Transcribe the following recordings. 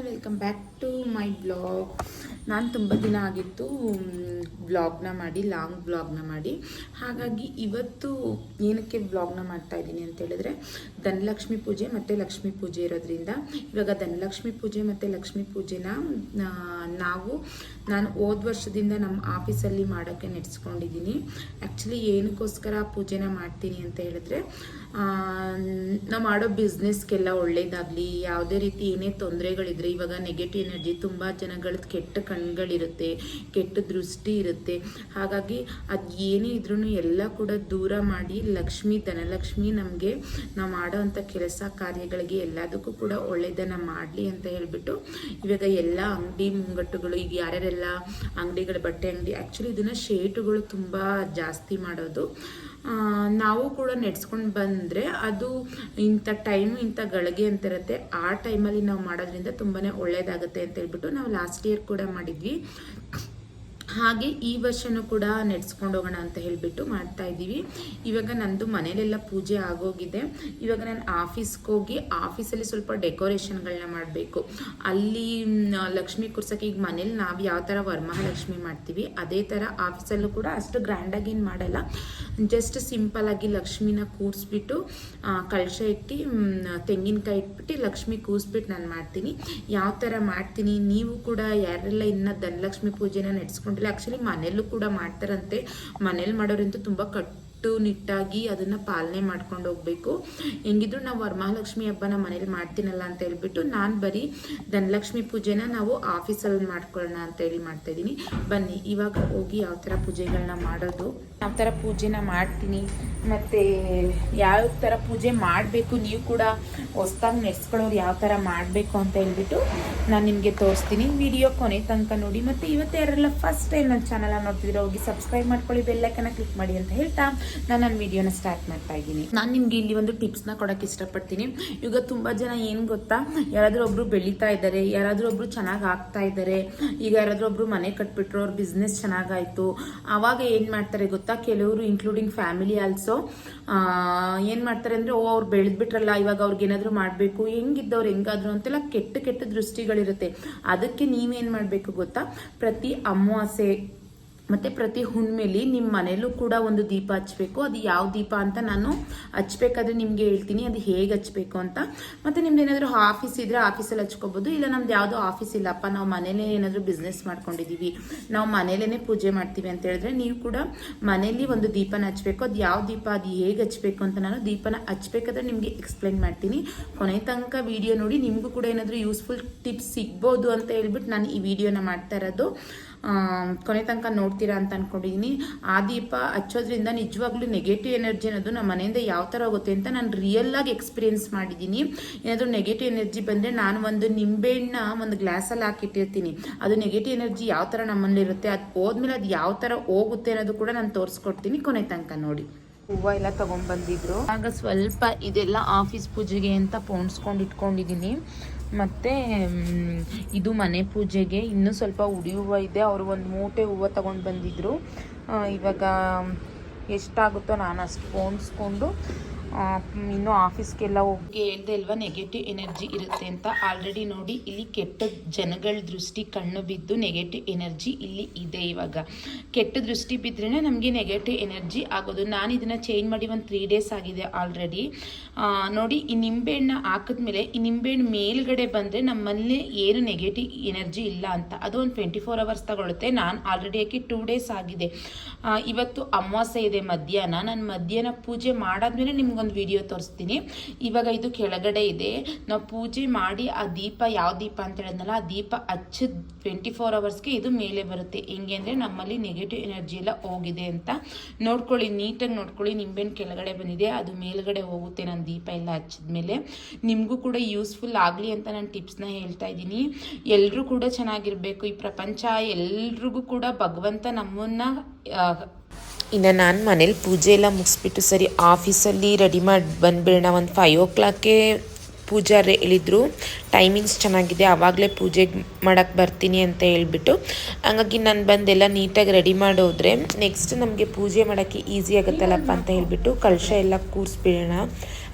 Welcome back to my blog ನಾನು ತುಂಬ ದಿನ ಆಗಿತ್ತು ಬ್ಲಾಗ್ನ ಮಾಡಿ ಲಾಂಗ್ ಬ್ಲಾಗ್ನ ಮಾಡಿ. ಹಾಗಾಗಿ ಇವತ್ತು ಏನಕ್ಕೆ ಬ್ಲಾಗ್ನ ಮಾಡ್ತಾ ಇದ್ದೀನಿ ಅಂತ ಹೇಳಿದ್ರೆ, ಧನಲಕ್ಷ್ಮಿ ಪೂಜೆ ಮತ್ತು ಲಕ್ಷ್ಮೀ ಪೂಜೆ ಇರೋದ್ರಿಂದ. ಇವಾಗ ಧನಲಕ್ಷ್ಮಿ ಪೂಜೆ ಮತ್ತು ಲಕ್ಷ್ಮೀ ಪೂಜೆನ ನಾವು, ನಾನು ಹೋದ ವರ್ಷದಿಂದ ನಮ್ಮ ಆಫೀಸಲ್ಲಿ ಮಾಡೋಕ್ಕೆ ನೆಡೆಸ್ಕೊಂಡಿದ್ದೀನಿ. ಆ್ಯಕ್ಚುಲಿ ಏನಕ್ಕೋಸ್ಕರ ಪೂಜೆನ ಮಾಡ್ತೀನಿ ಅಂತ ಹೇಳಿದ್ರೆ ನಾವು ಮಾಡೋ ಬಿಸ್ನೆಸ್ಗೆಲ್ಲ ಒಳ್ಳೇದಾಗಲಿ, ಯಾವುದೇ ರೀತಿ ಏನೇ ತೊಂದರೆಗಳಿದ್ರೆ ಇವಾಗ ನೆಗೆಟಿವ್ ಎನರ್ಜಿ ತುಂಬ ಜನಗಳದ್ದು ಕೆಟ್ಟ ಕಣ್ಗಳಿರುತ್ತೆ, ಕೆಟ್ಟ ದೃಷ್ಟಿ ಇರುತ್ತೆ. ಹಾಗಾಗಿ ಅದು ಏನೇ ಇದ್ರೂ ಎಲ್ಲ ಕೂಡ ದೂರ ಮಾಡಿ ಲಕ್ಷ್ಮಿ ಧನಲಕ್ಷ್ಮಿ ನಮಗೆ ನಾವು ಮಾಡೋವಂಥ ಕೆಲಸ ಕಾರ್ಯಗಳಿಗೆ ಎಲ್ಲದಕ್ಕೂ ಕೂಡ ಒಳ್ಳೆಯದನ್ನು ಮಾಡಲಿ ಅಂತ ಹೇಳಿಬಿಟ್ಟು ಇವಾಗ ಎಲ್ಲ ಅಂಗಡಿ ಮುಂಗಟ್ಟುಗಳು, ಈಗ ಯಾರ್ಯಾರೆಲ್ಲ ಅಂಗಡಿಗಳು ಬಟ್ಟೆ ಅಂಗಡಿ ಆ್ಯಕ್ಚುಲಿ ಇದನ್ನು ಶೇಟುಗಳು ತುಂಬ ಜಾಸ್ತಿ ಮಾಡೋದು. ನಾವು ಕೂಡ ನೆಡ್ಸ್ಕೊಂಡು ಬಂದರೆ ಅದು ಇಂಥ ಟೈಮು, ಇಂಥ ಗಳಿಗೆ ಅಂತ ಇರುತ್ತೆ. ಆ ಟೈಮಲ್ಲಿ ನಾವು ಮಾಡೋದ್ರಿಂದ ತುಂಬಾ ಒಳ್ಳೆಯದಾಗುತ್ತೆ ಅಂತ ಹೇಳ್ಬಿಟ್ಟು ನಾವು ಲಾಸ್ಟ್ ಇಯರ್ ಕೂಡ ಮಾಡಿದ್ವಿ. ಹಾಗೆ ಈ ವರ್ಷನೂ ಕೂಡ ನೆಡ್ಸ್ಕೊಂಡು ಹೋಗೋಣ ಅಂತ ಹೇಳಿಬಿಟ್ಟು ಮಾಡ್ತಾ ಇದ್ದೀವಿ. ಇವಾಗ ನಂದು ಮನೇಲೆಲ್ಲ ಪೂಜೆ ಆಗೋಗಿದೆ. ಇವಾಗ ನಾನು ಆಫೀಸ್ಗೆ ಹೋಗಿ ಆಫೀಸಲ್ಲಿ ಸ್ವಲ್ಪ ಡೆಕೋರೇಷನ್ಗಳನ್ನ ಮಾಡಬೇಕು. ಅಲ್ಲಿ ಲಕ್ಷ್ಮಿ ಕುರ್ಸಕ್ಕೆ ಈಗ ಮನೇಲಿ ನಾವು ಯಾವ ಥರ ವರಮಹಾಲಕ್ಷ್ಮಿ ಮಾಡ್ತೀವಿ, ಅದೇ ಥರ ಆಫೀಸಲ್ಲೂ ಕೂಡ ಅಷ್ಟು ಗ್ರ್ಯಾಂಡಾಗಿ ಏನು ಮಾಡಲ್ಲ. ಜಸ್ಟ್ ಸಿಂಪಲ್ಲಾಗಿ ಲಕ್ಷ್ಮಿನ ಕೂರಿಸ್ಬಿಟ್ಟು ಕಳಶ ಇಟ್ಟು ತೆಂಗಿನಕಾಯಿ ಇಟ್ಬಿಟ್ಟು ಲಕ್ಷ್ಮಿ ಕೂರಿಸ್ಬಿಟ್ಟು ನಾನು ಮಾಡ್ತೀನಿ. ಯಾವ ಥರ ಮಾಡ್ತೀನಿ, ನೀವು ಕೂಡ ಯಾರೆಲ್ಲ ಇನ್ನು ಧನಲಕ್ಷ್ಮಿ ಪೂಜೆನ ನೆಡ್ಸ್ಕೊಂಡಿಲ್ಲ ಆ್ಯಕ್ಚುಲಿ ಮನೆಯಲ್ಲೂ ಕೂಡ ಮಾಡ್ತಾರಂತೆ. ಮನೇಲಿ ಮಾಡೋರಂತೂ ತುಂಬ ಕಟ್ಟುನಿಟ್ಟಾಗಿ ಅದನ್ನು ಪಾಲನೆ ಮಾಡ್ಕೊಂಡು ಹೋಗಬೇಕು. ಹೆಂಗಿದ್ರು ನಾವು ವರಮಹಾಲಕ್ಷ್ಮಿ ಹಬ್ಬನ ಮನೇಲಿ ಮಾಡ್ತೀನಲ್ಲ ಅಂತ ಹೇಳ್ಬಿಟ್ಟು ನಾನು ಬರೀ ಧನಲಕ್ಷ್ಮಿ ಪೂಜೆನ ನಾವು ಆಫೀಸಲ್ಲಿ ಮಾಡ್ಕೊಳ್ಳೋಣ ಅಂತ ಹೇಳಿ ಮಾಡ್ತಾ ಇದ್ದೀನಿ. ಬನ್ನಿ, ಇವಾಗ ಹೋಗಿ ಯಾವ ಥರ ಪೂಜೆಗಳನ್ನ ಮಾಡೋದು. ಯಾವ ಥರ ಪೂಜೆನ ಮಾಡ್ತೀನಿ. ಮತ್ತು ಯಾವ ಥರ ಪೂಜೆ ಮಾಡಬೇಕು ನೀವು ಕೂಡ ಹೊಸ್ದಾಗಿ ನೆಡ್ಸ್ಕೊಳ್ಳೋರು ಯಾವ ಥರ ಮಾಡಬೇಕು ಅಂತ ಹೇಳ್ಬಿಟ್ಟು ನಾನು ನಿಮಗೆ ತೋರಿಸ್ತೀನಿ. ವಿಡಿಯೋ ಕೊನೆ ತನಕ ನೋಡಿ. ಮತ್ತು ಇವತ್ತು ಯಾರೆಲ್ಲ ಫಸ್ಟ್ ಟೈಮ್ ನನ್ನ ಚಾನಲ್ ನೋಡ್ತಿದ್ರೆ ಹೋಗಿ ಸಬ್ಸ್ಕ್ರೈಬ್ ಮಾಡ್ಕೊಳ್ಳಿ. ಬೆಲ್ಲೈಕನ ಕ್ಲಿಕ್ ಮಾಡಿ ಅಂತ ಹೇಳ್ತಾ ನಾನು ನನ್ನ ವಿಡಿಯೋನ ಸ್ಟಾರ್ಟ್ ಮಾಡ್ತಾ ಇದ್ದೀನಿ. ನಾನು ನಿಮಗೆ ಇಲ್ಲಿ ಒಂದು ಟಿಪ್ಸ್ನ ಕೊಡೋಕ್ಕೆ ಇಷ್ಟಪಡ್ತೀನಿ. ಈಗ ತುಂಬ ಜನ ಏನು ಗೊತ್ತಾ? ಯಾರಾದರೂ ಒಬ್ಬರು ಬೆಳೀತಾ ಇದ್ದಾರೆ, ಯಾರಾದರೂ ಒಬ್ಬರು ಚೆನ್ನಾಗಿ ಆಗ್ತಾ ಇದ್ದಾರೆ, ಈಗ ಯಾರಾದರೂ ಒಬ್ಬರು ಮನೆ ಕಟ್ಬಿಟ್ರು, ಅವ್ರ ಬಿಸ್ನೆಸ್ ಚೆನ್ನಾಗಾಯಿತು ಆವಾಗ ಏನು ಮಾಡ್ತಾರೆ ಗೊತ್ತಾ? ಕೆಲವರು ಇನ್ಕ್ಲೂಡಿಂಗ್ ಫ್ಯಾಮಿಲಿ ಆಲ್ಸೋ ಏನು ಮಾಡ್ತಾರೆ ಅಂದ್ರೆ, ಓ, ಅವ್ರು ಬೆಳೆದ್ಬಿಟ್ರಲ್ಲ, ಇವಾಗ ಅವ್ರಿಗೆ ಏನಾದರೂ ಮಾಡಬೇಕು, ಹೆಂಗಿದ್ದವ್ರು ಹೆಂಗಾದ್ರು ಅಂತೆಲ್ಲ ಕೆಟ್ಟ ಕೆಟ್ಟ ದೃಷ್ಟಿಗಳಿರುತ್ತೆ. ಅದಕ್ಕೆ ನೀವೇನು ಮಾಡಬೇಕು ಗೊತ್ತಾ? ಪ್ರತಿ ಅಮಾವಾಸ್ಯೆ ಮತ್ತು ಪ್ರತಿ ಹುಣ್ಣಿಮೆಲಿ ನಿಮ್ಮ ಮನೇಲೂ ಕೂಡ ಒಂದು ದೀಪ ಹಚ್ಚಬೇಕು ಅದು ಯಾವ ದೀಪ ಅಂತ ನಾನು ಹಚ್ಬೇಕಾದ್ರೆ ನಿಮಗೆ ಹೇಳ್ತೀನಿ. ಅದು ಹೇಗೆ ಹಚ್ಬೇಕು ಅಂತ. ಮತ್ತು ನಿಮ್ದು ಏನಾದರೂ ಆಫೀಸ್ ಇದ್ದರೆ ಆಫೀಸಲ್ಲಿ ಹಚ್ಕೋಬೋದು. ಇಲ್ಲ ನಮ್ದು ಯಾವುದೋ ಆಫೀಸ್ ಇಲ್ಲಪ್ಪ ನಾವು ಮನೇಲೇ ಏನಾದರೂ ಬಿಸ್ನೆಸ್ ಮಾಡ್ಕೊಂಡಿದ್ದೀವಿ ನಾವು ಮನೇಲೇ ಪೂಜೆ ಮಾಡ್ತೀವಿ ಅಂತ ಹೇಳಿದ್ರೆ ನೀವು ಕೂಡ ಮನೇಲಿ ಒಂದು ದೀಪನ ಹಚ್ಬೇಕು. ಅದು ಯಾವ ದೀಪ, ಅದು ಹೇಗೆ ಹಚ್ಬೇಕು ಅಂತ ನಾನು ದೀಪನ ಹಚ್ಬೇಕಾದ್ರೆ ನಿಮಗೆ ಎಕ್ಸ್ಪ್ಲೈನ್ ಮಾಡ್ತೀನಿ. ಕೊನೆ ತನಕ ವಿಡಿಯೋ ನೋಡಿ ನಿಮಗೂ ಕೂಡ ಏನಾದರೂ ಯೂಸ್ಫುಲ್ ಟಿಪ್ಸ್ ಸಿಗ್ಬೋದು ಅಂತ ಹೇಳ್ಬಿಟ್ಟು ನಾನು ಈ ವಿಡಿಯೋನ ಮಾಡ್ತಾ ಇರೋದು. ಕೊನೆ ತನಕ ನೋಡ್ತೀರಾ ಅಂತ ಅನ್ಕೊಂಡಿದ್ದೀನಿ ಆ ದೀಪ ಹಚ್ಚೋದ್ರಿಂದ ನಿಜವಾಗ್ಲೂ ನೆಗೆಟಿವ್ ಎನರ್ಜಿ ಅನ್ನೋದು ನಮ್ಮ ಮನೆಯಿಂದ ಯಾವ ಥರ ಹೋಗುತ್ತೆ ಅಂತ ನಾನು ರಿಯಲ್ ಆಗಿ ಎಕ್ಸ್ಪೀರಿಯನ್ಸ್ ಮಾಡಿದ್ದೀನಿ ಏನಾದರೂ ನೆಗೆಟಿವ್ ಎನರ್ಜಿ ಬಂದರೆ ನಾನು ಒಂದು ನಿಂಬೆಹಣ್ಣ ಒಂದು ಗ್ಲಾಸಲ್ಲಿ ಹಾಕಿಟ್ಟಿರ್ತೀನಿ. ಅದು ನೆಗೆಟಿವ್ ಎನರ್ಜಿ ಯಾವ ಥರ ನಮ್ಮಲ್ಲಿರುತ್ತೆ ಅದು ಹೋದ್ಮೇಲೆ ಅದು ಯಾವ ಥರ ಹೋಗುತ್ತೆ ಅನ್ನೋದು ಕೂಡ ನಾನು ತೋರಿಸ್ಕೊಡ್ತೀನಿ ಕೊನೆ ತನಕ ನೋಡಿ. ಹೂವು ಎಲ್ಲ ತಗೊಂಡ್ಬಂದಿದ್ರು. ಆಗ ಸ್ವಲ್ಪ ಇದೆಲ್ಲ ಆಫೀಸ್ ಪೂಜೆಗೆ ಅಂತ ಪೋಣಿಸ್ಕೊಂಡು ಇಟ್ಕೊಂಡಿದ್ದೀನಿ ಮತ್ತು ಇದು ಮನೆ ಪೂಜೆಗೆ ಇನ್ನೂ ಸ್ವಲ್ಪ ಉಡಿ ಹೂವು ಇದೆ. ಅವರು ಒಂದು ಮೂಟೆ ಹೂವು ತಗೊಂಡು ಬಂದಿದ್ರು. ಆ, ಇವಾಗ ಎಷ್ಟಾಗುತ್ತೋ ನಾನು ಅಷ್ಟು ಪೋಣಿಸ್ಕೊಂಡು ಆ, ಇನ್ನು ಆಫೀಸ್ಗೆಲ್ಲ ಹೋಗಿ ಹೇಳ್ದೆ ಅಲ್ವಾ ನೆಗೆಟಿವ್ ಎನರ್ಜಿ ಇರುತ್ತೆ ಅಂತ. ಆಲ್ರೆಡಿ ನೋಡಿ, ಇಲ್ಲಿ ಕೆಟ್ಟ ಜನಗಳ ದೃಷ್ಟಿ ಕಣ್ಣು ಬಿದ್ದು ನೆಗೆಟಿವ್ ಎನರ್ಜಿ ಇಲ್ಲಿ ಇದೆ ಇವಾಗ. ಕೆಟ್ಟ ದೃಷ್ಟಿ ಬಿದ್ದರೆ ನಮಗೆ ನೆಗೆಟಿವ್ ಎನರ್ಜಿ ಆಗೋದು. ನಾನು ಇದನ್ನು ಚೇಂಜ್ ಮಾಡಿ ಒಂದು ತ್ರೀ ಡೇಸ್ ಆಗಿದೆ ಆಲ್ರೆಡಿ ನೋಡಿ, ಈ ನಿಂಬೆಹಣ್ಣು ಹಾಕಿದ್ಮೇಲೆ, ಈ ನಿಂಬೆಹಣ್ಣು ಮೇಲ್ಗಡೆ ಬಂದರೆ ನಮ್ಮಲ್ಲಿ ಏನು ನೆಗೆಟಿವ್ ಎನರ್ಜಿ ಇಲ್ಲ ಅಂತ. ಅದು ಒಂದು ಟ್ವೆಂಟಿ ಫೋರ್ ಅವರ್ಸ್ ತಗೊಳುತ್ತೆ. ನಾನು ಆಲ್ರೆಡಿ ಹಾಕಿ ಟೂ ಡೇಸ್ ಆಗಿದೆ. ಇವತ್ತು ಅಮಾವಾಸ್ಯೆ ಇದೆ ಮಧ್ಯಾಹ್ನ. ನಾನು ಮಧ್ಯಾಹ್ನ ಪೂಜೆ ಮಾಡಾದ್ಮೇಲೆ ನಿಮ್ಗೊಂದು ವಿಡಿಯೋ ತೋರಿಸ್ತೀನಿ. ಇವಾಗ ಇದು ಕೆಳಗಡೆ ಇದೆ. ನಾವು ಪೂಜೆ ಮಾಡಿ ಆ ದೀಪ ಯಾವ ದೀಪ ಅಂತ ಹೇಳಿದ್ನಲ್ಲ, ಆ ದೀಪ ಹಚ್ಚಿದ ಟ್ವೆಂಟಿ ಫೋರ್ ಅವರ್ಸ್ಗೆ ಇದು ಮೇಲೆ ಬರುತ್ತೆ. ಹೆಂಗೆ ಅಂದರೆ ನಮ್ಮಲ್ಲಿ ನೆಗೆಟಿವ್ ಎನರ್ಜಿ ಎಲ್ಲ ಹೋಗಿದೆ ಅಂತ. ನೋಡ್ಕೊಳ್ಳಿ, ನೀಟಾಗಿ ನೋಡ್ಕೊಳ್ಳಿ, ನಿಂಬೆಹಣ್ಣು ಕೆಳಗಡೆ ಬಂದಿದೆ. ಅದು ಮೇಲ್ಗಡೆ ಹೋಗುತ್ತೆ ನಾನು ದೀಪ ಎಲ್ಲ ಹಚ್ಚಿದ್ಮೇಲೆ. ನಿಮಗೂ ಕೂಡ ಯೂಸ್ಫುಲ್ ಆಗಲಿ ಅಂತ ನಾನು ಟಿಪ್ಸ್ನ ಹೇಳ್ತಾ ಇದ್ದೀನಿ. ಎಲ್ಲರೂ ಕೂಡ ಚೆನ್ನಾಗಿರಬೇಕು. ಈ ಪ್ರಪಂಚ ಎಲ್ರಿಗೂ ಕೂಡ ಭಗವಂತ ನಮ್ಮನ್ನ ಇನ್ನು ನಾನು ಮನೇಲಿ ಪೂಜೆ ಎಲ್ಲ ಮುಗಿಸ್ಬಿಟ್ಟು ಸರಿ ಆಫೀಸಲ್ಲಿ ರೆಡಿ ಮಾಡಿ ಬಂದುಬಿಡೋಣ. ಒಂದು ಫೈವ್ ಓ ಕ್ಲಾಕೇ ಪೂಜಾರಿ ಹೇಳಿದರು. ಟೈಮಿಂಗ್ಸ್ ಚೆನ್ನಾಗಿದೆ. ಆವಾಗಲೇ ಪೂಜೆ ಮಾಡೋಕ್ಕೆ ಬರ್ತೀನಿ ಅಂತ ಹೇಳ್ಬಿಟ್ಟು. ಹಂಗಾಗಿ ನಾನು ಬಂದೆಲ್ಲ ನೀಟಾಗಿ ರೆಡಿ ಮಾಡೋದ್ರೆ ನೆಕ್ಸ್ಟ್ ನಮಗೆ ಪೂಜೆ ಮಾಡೋಕ್ಕೆ ಈಸಿ ಆಗುತ್ತಲ್ಲಪ್ಪ ಅಂತ ಹೇಳಿಬಿಟ್ಟು ಕಳಶ ಎಲ್ಲ ಕೂರಿಸ್ಬಿಡೋಣ.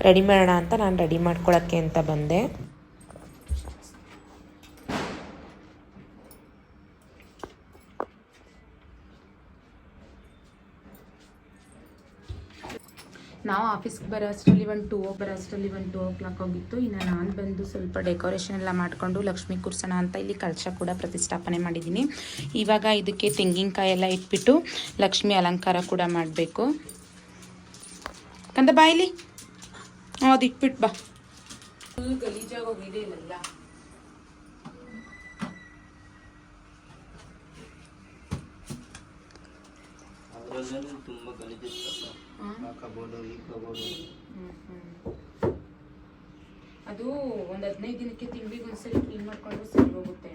ರೆಡಿ ಮಾಡೋಣ ಅಂತ ನಾನು ರೆಡಿ ಮಾಡ್ಕೊಳ್ಳೋಕ್ಕೆ ಅಂತ ಬಂದೆ. ನಾವು ಆಫೀಸ್ಗೆ ಬರೋ ಅಷ್ಟರಲ್ಲಿ ಒಂದು ಟೂ ಓ ಬರೋ ಅಷ್ಟರಲ್ಲಿ ಒಂದು ಟೂ ಓ ಕ್ಲಾಕ್ ಹೋಗಿತ್ತು. ಇನ್ನು ನಾನು ಬಂದು ಸ್ವಲ್ಪ ಡೆಕೋರೇಷನ್ ಎಲ್ಲ ಮಾಡಿಕೊಂಡು ಲಕ್ಷ್ಮಿ ಕುರ್ಸನ ಅಂತ ಇಲ್ಲಿ ಕಳಶ ಕೂಡ ಪ್ರತಿಷ್ಠಾಪನೆ ಮಾಡಿದ್ದೀನಿ. ಇವಾಗ ಇದಕ್ಕೆ ತೆಂಗಿನಕಾಯಿ ಎಲ್ಲ ಇಟ್ಬಿಟ್ಟು ಲಕ್ಷ್ಮಿ ಅಲಂಕಾರ ಕೂಡ ಮಾಡಬೇಕು. ಕಂದ ಬಾಯಿಲಿ ಅದು ಇಟ್ಬಿಟ್ಟು ಬಾ. ಫುಲ್ ಗಲೀಜಾಗಿ ಹೋಗಿದೆ ಇಲ್ಲೆಲ್ಲ. ಅದರಲ್ಲೇ ತುಂಬ ಗಲೀಜಿರ್ತಲ್ಲ ಈ ಕಬೋರ್ಡು ಅದು ಒಂದು ಹದಿನೈದು ದಿನಕ್ಕೆ ತಿಂಗಳಿಗೆ ಒಂದ್ಸರಿ ಕ್ಲೀನ್ ಮಾಡ್ಕೊಂಡು ಸರಿ ಹೋಗುತ್ತೆ.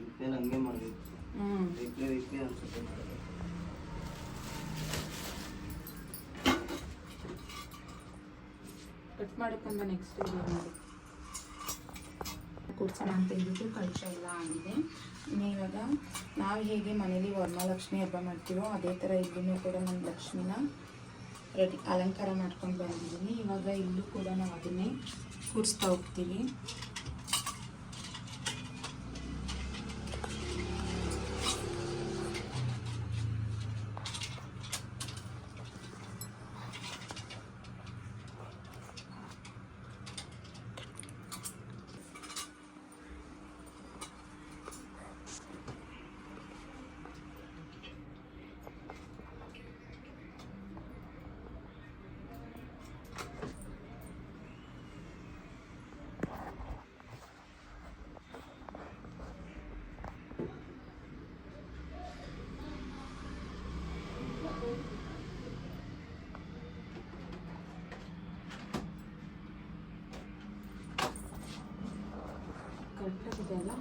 ರಿಪೇರ್ ಹಂಗೆ ಮಾಡಬೇಕು. ವೀಕ್ಲಿ ವೀಕ್ಲಿ ಅನ್ಸುತ್ತೆ ಮಾಡೋದು. ಕಟ್ ಮಾಡಕ್ಕಂದ ನೆಕ್ಸ್ಟ್ ಮಾಡಿ ಕೊಡ್ಸೋಣ ಅಂತ ಹೇಳ್ಬಿಟ್ಟು ಕಳಶ ಎಲ್ಲ ಆಗಿದೆ. ಇವಾಗ ನಾವು ಹೇಗೆ ಮನೇಲಿ ವರಮಹಾಲಕ್ಷ್ಮಿ ಹಬ್ಬ ಮಾಡ್ತೀವೋ, ಅದೇ ಥರ ಇಲ್ಲೂ ಕೂಡ ನಮ್ಮ ಲಕ್ಷ್ಮಿನ ರೆಡಿ, ಅಲಂಕಾರ ಮಾಡ್ಕೊಂಡು ಬಂದಿದ್ದೀನಿ ಇವಾಗ ಇಲ್ಲೂ ಕೂಡ ನಾವು ಅದನ್ನೇ ಕೂರಿಸ್ತಾ ಹೋಗ್ತೀವಿ. ಕರೆಕ್ಟಾಗಿದೆ ಅಲ್ಲ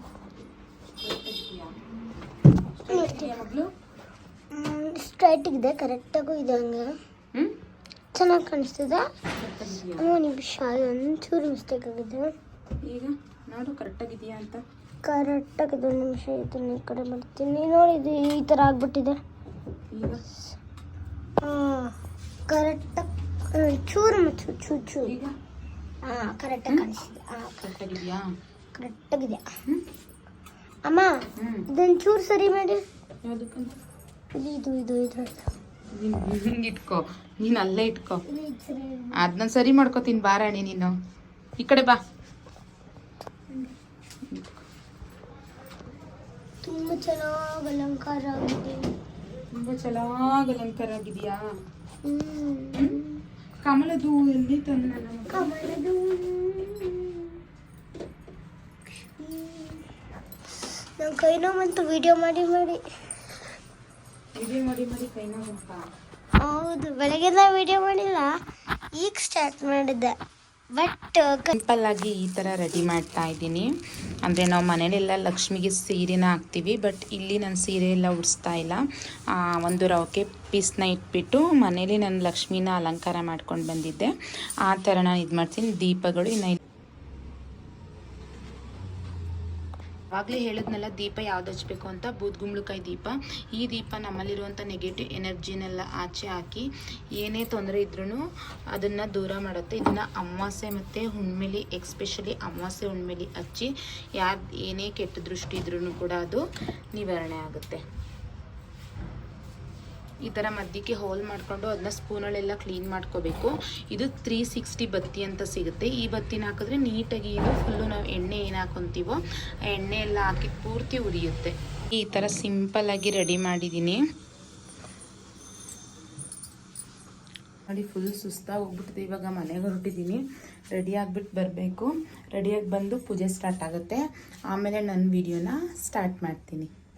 ಕರೆಕ್ಟಾಗಿದೆಯಾ ಮಗಳು ಸ್ಟ್ರೈಟ್ ಇದೆ ಕರೆಕ್ಟಾಗೂ ಇದೆ ಹಂಗೆ. ಚೆನ್ನಾಗಿ ಕಾಣಿಸ್ತಿದೆ? ನಿಮಿಷ ಒಂಚೂರು ಮಿಸ್ಟೇಕ್ ಆಗಿದೆ. ಈಗ? ನೋಡು ಕರೆಕ್ಟಾಗಿದೆಯಾ ಅಂತ. ಕರೆಕ್ಟಾಗಿದೆ ಒಂದು ನಿಮಿಷ ಇದನ್ನ ಈ ಕಡೆ ಮಾಡ್ತೀನಿ. ನೋಡಿ ಇದು ಈ ಥರ ಆಗ್ಬಿಟ್ಟಿದೆ. ಈಗ? ಹಾಂ ಕರೆಕ್ಟಾಗಿ ಚೂರು ಮುಚ್ಚು ಚೂ ಚೂರು. ಈಗ? ಹಾಂ ಕರೆಕ್ಟಾಗಿ ಕಾಣಿಸ್ತಿದೆ. ಹಾಂ ಕರೆಕ್ಟಾಗಿದೆಯಾ ಕರೆಕ್ಟಾಗಿದೆ ಅಮ್ಮ ಇದೊಂದು ಚೂರು ಸರಿ ಮಾಡಿ. ಇದು ಇದು ಇದು ಇದು ಹಿಂಗೆ ಇಟ್ಕೋ. ನೀನು ಅಲ್ಲೇ ಇಟ್ಕೋ. ಅದನ್ನ ಸರಿ ಮಾಡ್ಕೋತೀನಿ ಬಾರಾಣಿ ನೀನು. ಈ ಕಡೆ ಬಾ. ತುಂಬ ಚೆನ್ನಾಗಿ ಅಲಂಕಾರ ಆಗಿದೆ. ತುಂಬ ಚೆನ್ನಾಗಿ ಅಲಂಕಾರ ಆಗಿದೆಯಾ? ಕಮಲದು ಎಲ್ಲಿ ತಂದ ಕಮಲದು. ನನ್ನ ಕೈನೋ ಬಂತು. ವಿಡಿಯೋ ಮಾಡಿ ಮಾಡಿ. ವಿಡಿಯೋ ಮಾಡಿ ಮಾಡಿ ಕೈ ಹೌದು ಬೆಳಗ್ಗೆಲ್ಲ ವಿಡಿಯೋ ಮಾಡಿಲ್ಲ. ಈಗ ಸ್ಟಾರ್ಟ್ ಮಾಡಿದ್ದೆ. ಬಟ್ ಸಿಂಪಲ್ ಆಗಿ ಈ ಥರ ರೆಡಿ ಮಾಡ್ತಾ ಇದ್ದೀನಿ. ಅಂದರೆ ನಾವು ಮನೇಲೆಲ್ಲ ಲಕ್ಷ್ಮಿಗೆ ಸೀರೆನ ಹಾಕ್ತೀವಿ ಬಟ್ ಇಲ್ಲಿ ನಾನು ಸೀರೆ ಎಲ್ಲ ಉಡಿಸ್ತಾ ಇಲ್ಲ. ಒಂದು ರವಕೆ ಪೀಸ್ನ ಇಟ್ಬಿಟ್ಟು ಮನೇಲಿ ನಾನು ಲಕ್ಷ್ಮಿನ ಅಲಂಕಾರ ಮಾಡ್ಕೊಂಡು ಬಂದಿದ್ದೆ. ಆ ಥರ ನಾನು ಇದು ಮಾಡ್ತೀನಿ. ದೀಪಗಳು ಇನ್ನು ಆವಾಗಲೇ ಹೇಳಿದ್ನಲ್ಲ, ದೀಪ ಯಾವ್ದು ಹಚ್ಬೇಕು ಅಂತ? ಬೂದ್ಗುಂಬಳಕಾಯಿ ದೀಪ. ಈ ದೀಪ ನಮ್ಮಲ್ಲಿರುವಂಥ ನೆಗೆಟಿವ್ ಎನರ್ಜಿನೆಲ್ಲ ಆಚೆ ಹಾಕಿ ಏನೇ ತೊಂದರೆ ಇದ್ರೂ ಅದನ್ನು ದೂರ ಮಾಡುತ್ತೆ. ಇದನ್ನು ಅಮಾವಾಸ್ಯೆ ಮತ್ತು ಹುಣ್ಮೆಲಿ ಎಕ್ಸ್ಪೆಷಲಿ ಅಮಾವಾಸ್ಯೆ ಹುಣ್ಮೇಲಿ ಹಚ್ಚಿ ಯಾರು ಏನೇ ಕೆಟ್ಟ ದೃಷ್ಟಿ ಇದ್ರೂ ಕೂಡ ಅದು ನಿವಾರಣೆ ಆಗುತ್ತೆ. ಈ ಥರ ಮಧ್ಯಕ್ಕೆ ಹೋಲ್ ಮಾಡಿಕೊಂಡು ಅದನ್ನ ಸ್ಪೂನಲ್ಲೆಲ್ಲ ಕ್ಲೀನ್ ಮಾಡ್ಕೋಬೇಕು. ಇದು ತ್ರೀ ಸಿಕ್ಸ್ಟಿ ಬತ್ತಿ ಅಂತ ಸಿಗುತ್ತೆ. ಈ ಬತ್ತಿನ ಹಾಕಿದ್ರೆ ನೀಟಾಗಿ ಇದು ಫುಲ್ಲು ನಾವು ಎಣ್ಣೆ ಏನು ಹಾಕೊತೀವೋ ಎಣ್ಣೆ ಎಲ್ಲ ಹಾಕಿ ಪೂರ್ತಿ ಉರಿಯುತ್ತೆ. ಈ ಥರ ಸಿಂಪಲ್ಲಾಗಿ ರೆಡಿ ಮಾಡಿದ್ದೀನಿ ನೋಡಿ ಫುಲ್ ಸುಸ್ತಾಗಿ ಹೋಗ್ಬಿಟ್ಟಿದೆ. ಇವಾಗ ಮನೆಗೆ ಹೊರಟಿದ್ದೀನಿ ರೆಡಿ ಆಗಿಬಿಟ್ಟು ಬರಬೇಕು. ರೆಡಿಯಾಗಿ ಬಂದು ಪೂಜೆ ಸ್ಟಾರ್ಟ್ ಆಗುತ್ತೆ. ಆಮೇಲೆ ನನ್ನ ವಿಡಿಯೋನ ಸ್ಟಾರ್ಟ್ ಮಾಡ್ತೀನಿ.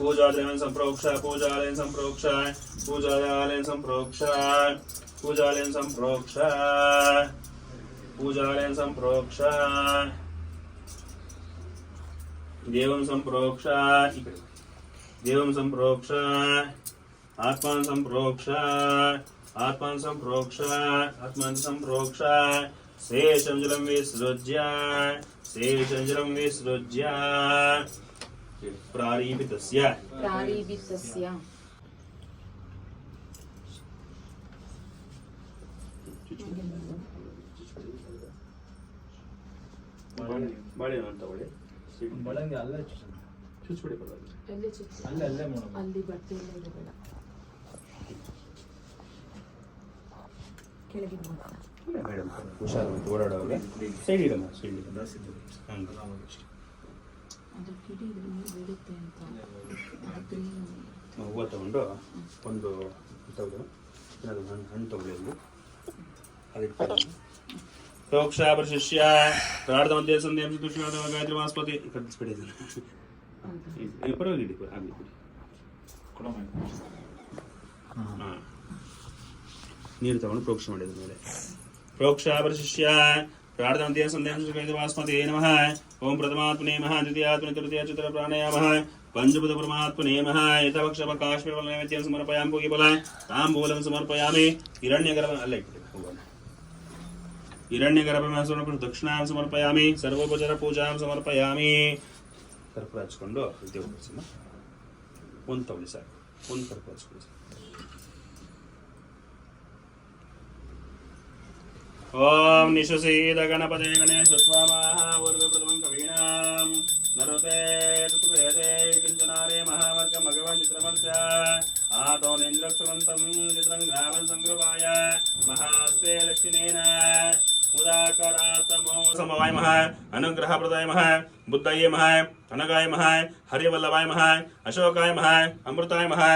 पूजादेवन संप्रोक्षाय पूजालयन संप्रोक्षाय संप्रोक्ष संप्रोक्षाय संप्रोक्ष संप्रोक्षाय पूजालयन संप्रोक्षाय देवं संप्रोक्षाय देवं संप्रोक्षाय आत्मान संप्रोक्षाय आत्मान संप्रोक्षाय आत्मान संप्रोक्षाय शेषंजलम विसृज्य शेषंजलम विसृज्य। प्रारीपितस्य ಪ್ರಾರೀಬಿತಸ್ಯ ಬಾಳೆಹಣ್ಣು ಅಂತ ತಗೊಳ್ಳಿ ಬಳಂಗಿ ಅಲ್ಲೇ ಚುಚ್ಬಿಡಿ ಪರವಾಗಿಲ್ಲ ಅಲ್ಲೇ ಚುಚ್ಚು ಅಲ್ಲೇ ಅಲ್ಲೇ ಮಾಡೋದು ಅಲ್ಲಿ ಬಟ್ಟೆ ಎಲ್ಲ ಇಡಬೇಡ ಕೆಳಗಿನ ಮಾತ್ರ ಮೇಡಮ್ ಹುಷಾರು ಓಡಾಡೋಗೆ ಸೈಡ್ ಇಡಮ್ಮ ಸೈಡ್ ಇಡಮ್ಮ ಹಂಗೆ ಅದು ಕಿಡಿ ಇದ್ರೆ ಬೀಳುತ್ತೆ ಅಂತ. ಅದು ಹೂವು ತಗೊಂಡು ಒಂದು ತಗೊಂಡು ಅದು ಹಣ್ಣು ಹಣ್ಣು ತಗೊಳ್ಳಿ ಅದಕ್ಕೆ ಪ್ರೋಕ್ಷಾಪರ ಶಿಷ್ಯ ಪ್ರಾರ್ಥ ಮಧ್ಯೆ ಸಂಧ್ಯಂ ತುಷ್ಯಾದ ಗಾಯತ್ರಿ ಮಾಸ್ಪತಿ ಕಟ್ಟಿಸ್ಬಿಡಿ ಇದನ್ನು ಈ ಪರವಾಗಿ ಇಡಿ ಆಗಲಿ ಹಾಂ. ನೀರು ತಗೊಂಡು ಪ್ರೋಕ್ಷ ಮಾಡಿದ ಮೇಲೆ. ಪ್ರೋಕ್ಷಾಪರ ಶಿಷ್ಯ ಪ್ರಾರ್ಥ ಮಧ್ಯೆ ಸಂಧ್ಯಂ ಗಾಯತ್ರಿ ಮಾಸ್ಪತಿ ನಮಃ ಓಂ ಪ್ರಥಮಾತ್ಮನೇ ಮಹ ದ್ವಿತೀಯಾತ್ಮನೆ ತೃತೀಯ ಚತುರ ಪ್ರಾಣಾಯಾಮಃ ಪಂಚಭೂತ ಪರಮಾತ್ಮನೇ ಮಹ ಏತವಕ್ಷಮ ಕಾಶ್ಮೀರ ನೈವೇದ್ಯಂ ಸಮರ್ಪಯಾಮಿ ಭೋಗಿಫಲ ತಾಂಬೂಲಂ ಸಮರ್ಪಯಾಮಿ ಹಿರಣ್ಯಗರ್ಭ ಅಲ್ಲೇ ಇಟ್ಟಿದೆ ಹೋಗೋಣ ಹಿರಣ್ಯಗರ್ಭ ದಕ್ಷಿಣಾಂ ಸಮರ್ಪಯಾಮಿ ಸರ್ವೋಪಚಾರ ಪೂಜಾಂ ಸಮರ್ಪಯಾಮಿ ಕರ್ಪೂರ ಹಚ್ಕೊಂಡು ವಿದ್ಯೆ ಉಪಯೋಗಿಸೋಣ ಒಂದು ತಗೊಳ್ಳಿ ಸರ್ ಒಂದು ಕರ್ಪೂರ ಹಚ್ಕೊಳ್ಳಿ ఓం నిశుసీద గణపతే గణేశ స్వామాహర్వృతం కవీణాం నరుతే ఋతువేదే కించనారే మహావర్గ భగవన్ చిత్రమర్శ. ఆతో నేంద్రక్షవంతం చిత్రం గ్రామం సంగృపాయ మహాస్తే లక్ష్మినేన. समवाय महा अनुग्रह प्रदाय महा बुद्धये महा अनगाय महा हरिवल्लभाय महा अशोकाय महा अमृताय महा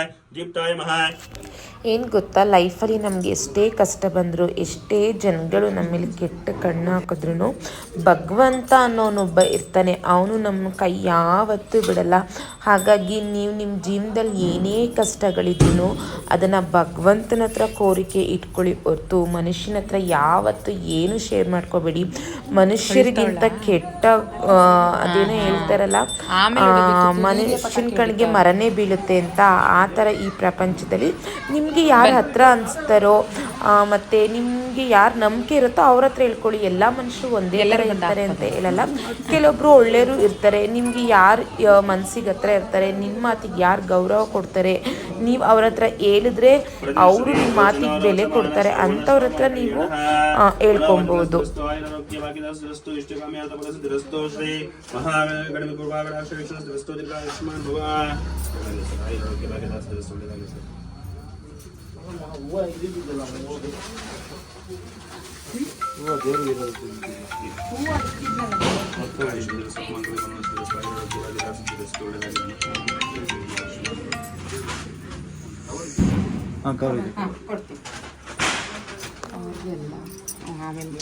ಏನು ಗೊತ್ತಾ? ಲೈಫಲ್ಲಿ ನಮಗೆ ಎಷ್ಟೇ ಕಷ್ಟ ಬಂದರೂ ಎಷ್ಟೇ ಜನಗಳು ನಮ್ಮ ಮೇಲೆ ಕೆಟ್ಟ ಕಣ್ಣು ಹಾಕಿದ್ರು ಭಗವಂತ ಅನ್ನೋನೊಬ್ಬ ಇರ್ತಾನೆ. ಅವನು ನಮ್ಮ ಕೈ ಯಾವತ್ತೂ ಬಿಡಲ್ಲ. ಹಾಗಾಗಿ ನೀವು ನಿಮ್ಮ ಜೀವನದಲ್ಲಿ ಏನೇ ಕಷ್ಟಗಳಿದ್ರು ಅದನ್ನು ಭಗವಂತನ ಹತ್ರ ಕೋರಿಕೆ ಇಟ್ಕೊಳ್ಳಿ ಹೊರತು ಮನುಷ್ಯನ ಹತ್ರ ಯಾವತ್ತೂ ಏನು ಶೇರ್ ಮಾಡ್ಕೋಬೇಡಿ. ಮನುಷ್ಯರಿಗಿಂತ ಕೆಟ್ಟ ಅದೇನೋ ಹೇಳ್ತಾರಲ್ಲ ಮನುಷ್ಯನ ಕಣ್ಗೆ ಮರನೇ ಬೀಳುತ್ತೆ ಅಂತ ಆ ಥರ ಈ ಪ್ರಪಂಚದಲ್ಲಿ. ನಿಮಗೆ ಯಾರು ಹತ್ರ ಅನಿಸ್ತಾರೋ ಮತ್ತು ನಿಮಗೆ ಯಾರು ನಂಬಿಕೆ ಇರುತ್ತೋ ಅವ್ರ ಹತ್ರ ಹೇಳ್ಕೊಳ್ಳಿ. ಎಲ್ಲ ಮನುಷ್ಯರು ಒಂದೇ ಥರ ಇರ್ತಾರೆ ಅಂತ ಹೇಳಲ್ಲ. ಕೆಲವೊಬ್ರು ಒಳ್ಳೆಯವರು ಇರ್ತಾರೆ. ನಿಮಗೆ ಯಾರು ಮನಸ್ಸಿಗೆ ಹತ್ರ ಇರ್ತಾರೆ. ನಿಮ್ಮ ಮಾತಿಗೆ ಯಾರು ಗೌರವ ಕೊಡ್ತಾರೆ? ನೀವು ಅವ್ರ ಹತ್ರ ಹೇಳಿದ್ರೆ ಅವರು ನಿಮ್ಮ ಮಾತಿಗೆ ಬೆಲೆ ಕೊಡ್ತಾರೆ ಅಂಥವ್ರ ಹತ್ರ ನೀವು ಹೇಳ್ಕೊಬಹುದು ಹಾಂ ಕವರ್ ಇದೆ ಹಾಂ ಕೊಡ್ತೀನಿ. ಅವ್ರಿಗೆಲ್ಲ ಆಮೇಲೆ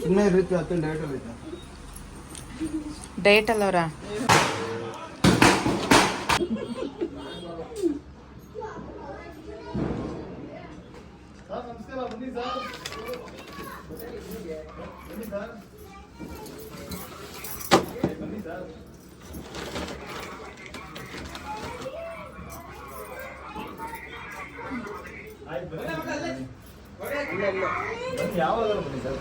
ಸುಮ್ಮನೆ ಇರುತ್ತೆ ಡಯಟ್ ಅಲ್ಲವ್ರ ನಮಸ್ಕಾರ ಬನ್ನಿ ಸರ್ ಬನ್ನಿ ಸರ್ ಬನ್ನಿ ಸರ್ ಆಯ್ತು ಬನ್ನಿ ಬನ್ನಿ ಬನ್ನಿ sir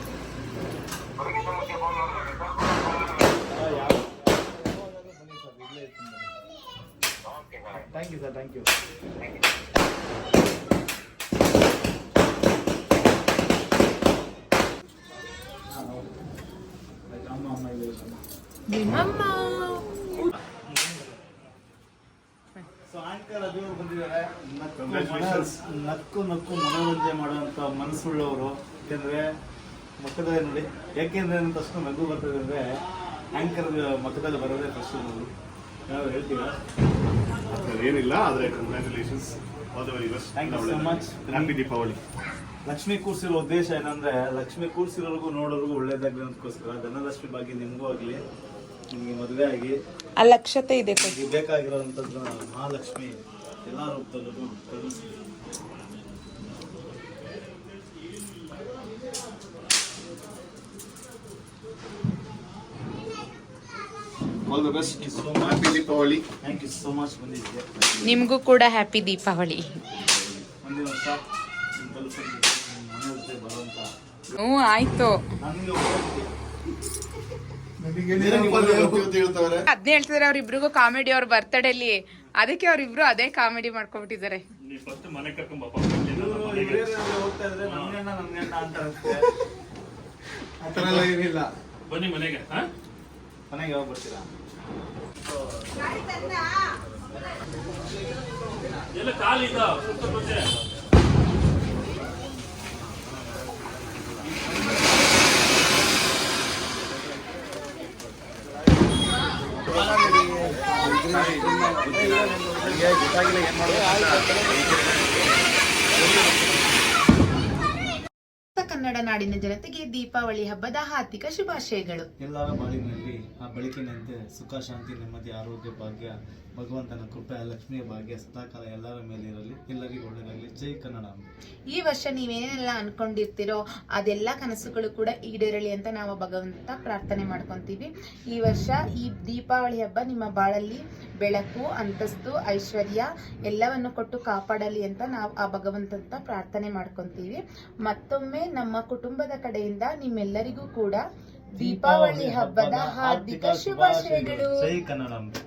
thank you sir thank you ಅಮ್ಮ ಅಮ್ಮ ಇದೆ ಸಾಯಂಕಾಲ ದೇವರು ಬಂದಿದ್ದಾರೆ. ನಕ್ಕು ನಕ್ಕು ಮನೋರಂಜನೆ ಮಾಡುವಂತ ಮನಸ್ಸುಳ್ಳವರು. ಯಾಕೆಂದ್ರೆ ಮುಖದಲ್ಲಿ ನೋಡಿ. ಯಾಕೆಂದ್ರೆ ನನ್ನ ತಕ್ಷಣ ನಗು ಬರ್ತದೆ ಅಂದರೆ ಆ್ಯಂಕರ್ ಮುಖದಲ್ಲಿ ಬರೋದೇ ಫಸ್ಟ್ ನಾವು ಹೇಳ್ತೀರಾ? ಏನಿಲ್ಲ ಆದರೆ congratulations all the very best much. Happy Deepavali Lakshmi ಕೂರ್ಸಿರೋ ಉದ್ದೇಶ ಏನಂದ್ರೆ ಲಕ್ಷ್ಮಿ ಕೂರಿಸಿರೋರ್ಗು ನೋಡೋರ್ಗು ಒಳ್ಳೇದಾಗ್ಲಿ ಅಂತಕ್ಕೋಸ್ಕರ ಧನಲಕ್ಷ್ಮಿ ಬಗ್ಗೆ ನಿಮಗೂ ಆಗಲಿ ನಿಮಗೆ ಮದುವೆ ಆಗಿ ಅಲಕ್ಷತೆ ಇದೆ. ಬೇಕಾಗಿರೋ ಬೇಕಾಗಿರೋಂಥದ್ದು ಮಹಾಲಕ್ಷ್ಮಿ ಎಲ್ಲ ರೂಪದಲ್ಲೂ all the best Thank you so happy Deepavali thank you so much ಬಂದಿದ್ದೆ ನಿಮಗೂ ಕೂಡ ಹ್ಯಾಪಿ ದೀಪಾವಳಿ ಮುಂದಿನ ವರ್ಷ ನಿಮ್ಮ ತಲುಪಲ್ಲಿ ನಿಮ್ಮ ಬರುವಂತ. ಹ್ಞೂ ಆಯ್ತು. ನನಗೆ ಹೇಳ್ತಾರೆ ಅದನ್ನೇ ಹೇಳ್ತಿದಾರೆ ಅವ್ರಿಬ್ರಿಗೂ ಕಾಮಿಡಿ ಅವ್ರ ಅಲ್ಲಿ. ಅದಕ್ಕೆ ಅವ್ರಿಬ್ರು ಅದೇ ಕಾಮಿಡಿ ಮಾಡ್ಕೊಬಿಟ್ಟಿದ್ದಾರೆ ಬನ್ನಿ ಮನೆಗೆ ಹಾ? ಮನೆಗೆ ಯಾವಾಗ ಬರ್ತೀರಾ? ಎಲ್ಲ ಏನು ಗೊತ್ತಾಗಿಲ್ಲ ಏನ್ ಕನ್ನಡ ನಾಡಿನ ಜನತೆಗೆ ದೀಪಾವಳಿ ಹಬ್ಬದ ಹಾರ್ದಿಕ ಶುಭಾಶಯಗಳು. ಎಲ್ಲರ ಬಾಳಿನಲ್ಲಿ ಆ ಬೆಳಕಿನಂತೆ ಸುಖ ಶಾಂತಿ ನೆಮ್ಮದಿ ಆರೋಗ್ಯ ಭಾಗ್ಯ ಭಗವಂತನ ಕೃಪೆ ಲಕ್ಷ್ಮಿಯ ಭಾಗ್ಯ ಸದಾಕಾಲ ಎಲ್ಲರ ಮೇಲೆ ಇರಲಿ ಎಲ್ಲರಿಗೂ ಒಳ್ಳೆಯದಾಗಲಿ. ಜೈ ಕನ್ನಡ. ಈ ವರ್ಷ ನೀವೇನೆಲ್ಲ ಅನ್ಕೊಂಡಿರ್ತೀರೋ ಅದೆಲ್ಲ ಕನಸುಗಳು ಕೂಡ ಈಡೇರಲಿ ಅಂತ ನಾವು ಭಗವಂತ ಪ್ರಾರ್ಥನೆ ಮಾಡ್ಕೊತೀವಿ. ಈ ವರ್ಷ ಈ ದೀಪಾವಳಿ ಹಬ್ಬ ನಿಮ್ಮ ಬಾಳಲ್ಲಿ ಬೆಳಕು ಅಂತಸ್ತು ಐಶ್ವರ್ಯ ಎಲ್ಲವನ್ನು ಕೊಟ್ಟು ಕಾಪಾಡಲಿ ಅಂತ ನಾವು ಆ ಭಗವಂತಂತ ಪ್ರಾರ್ಥನೆ ಮಾಡ್ಕೊತೀವಿ. ಮತ್ತೊಮ್ಮೆ ನಮ್ಮ ಕುಟುಂಬದ ಕಡೆಯಿಂದ ನಿಮ್ಮೆಲ್ಲರಿಗೂ ಕೂಡ ದೀಪಾವಳಿ ಹಬ್ಬದ ಹಾರ್ದಿಕ ಶುಭಾಶಯಗಳು.